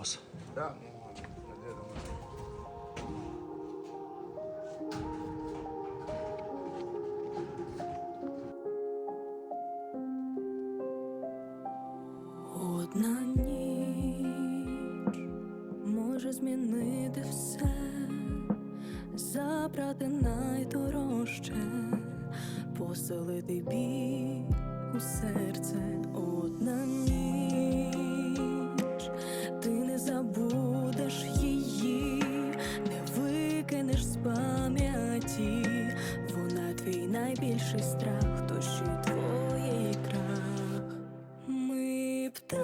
вас. Да, ну. Одна ніч може змінити все, забрати найдорожче, поселити біль у серце. Одна ніч, забудеш її, не викинеш з пам'яті. Вона твій найбільший страх, душі твоєї крах. Ми б так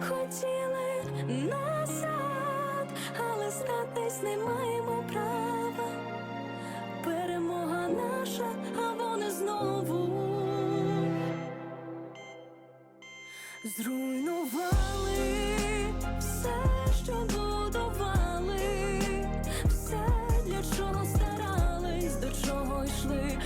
хотіли назад, але здатись не маємо права. Перемога наша, зруйнували все, що будували, все, для чого старались, до чого йшли,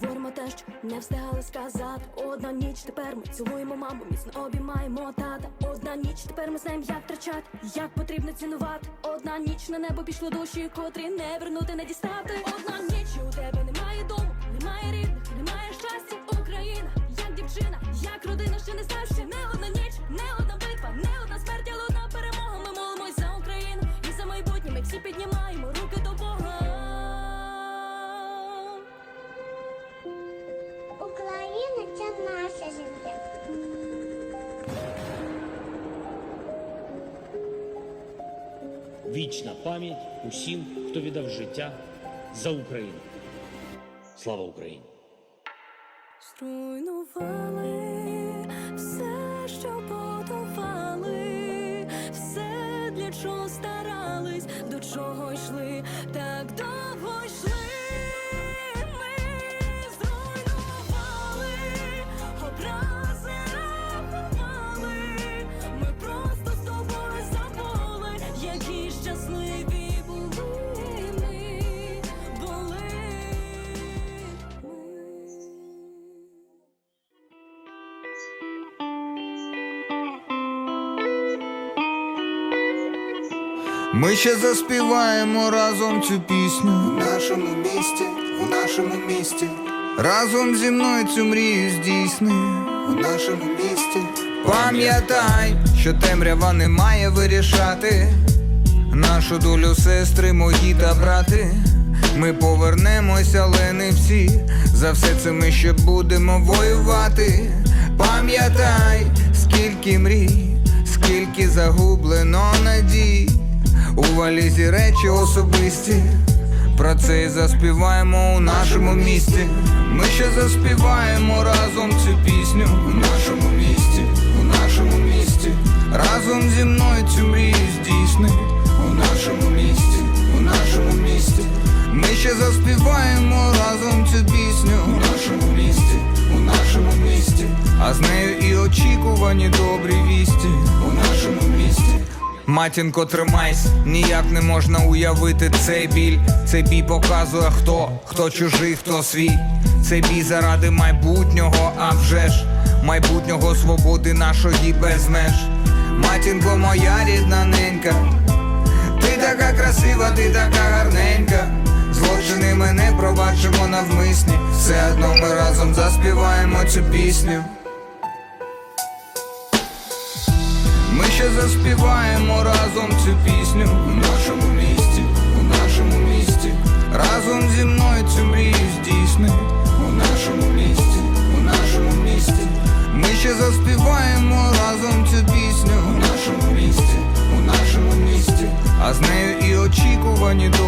говоримо те, що не встигали сказати. Одна ніч тепер ми цілуємо маму, міцно обіймаємо тата. Одна ніч тепер ми знаємо, як втрачати, як потрібно цінувати. Одна ніч на небо пішло душі, котрі не вернути, не дістати. Одна ніч у тебе немає дому, немає рідних, немає Вічна пам'ять усім, хто віддав життя за Україну. Слава Україні! Зруйнували все, що будували, все, для чого старались, до чого йшли, так довго щасливі були ми, були ми. Ми ще заспіваємо разом цю пісню В нашому місті, у нашому місті, разом зі мною цю мрію здійсни. у нашому місті. Пам'ятай, що темрява не має вирішати нашу долю сестри, мої та брати. Ми повернемося, але не всі. За все це ми ще будемо воювати. Пам'ятай, скільки мрій, скільки загублено надій. У валізі речі особисті. Про це і заспіваємо у нашому місті. Ми ще заспіваємо разом цю пісню у нашому місті, у нашому місті. Разом зі мною цю мрію здійсни у нашому місті, у нашому місті. Ми ще заспіваємо разом цю пісню у нашому місті, у нашому місті. А з нею і очікувані добрі вісті у нашому місті. Матінко, тримайсь, ніяк не можна уявити цей біль. Цей бій показує хто, хто чужий, хто свій. Цей бій заради майбутнього, а вже ж майбутнього свободи нашої без меж. Матінко, моя рідна ненька, така красива, ти така гарненька. Злочини ми не пробачимо навмисні. Все одно ми разом заспіваємо цю пісню. Ми ще заспіваємо разом очікувані добрі вісті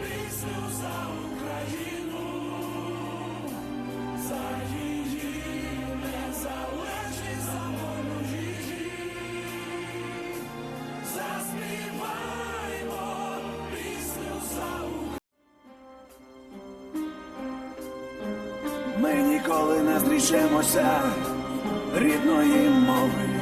пісню за Україну, за її незалежність, за волю її. Пісню за Україну. Ми ніколи не зрішемося рідної мови.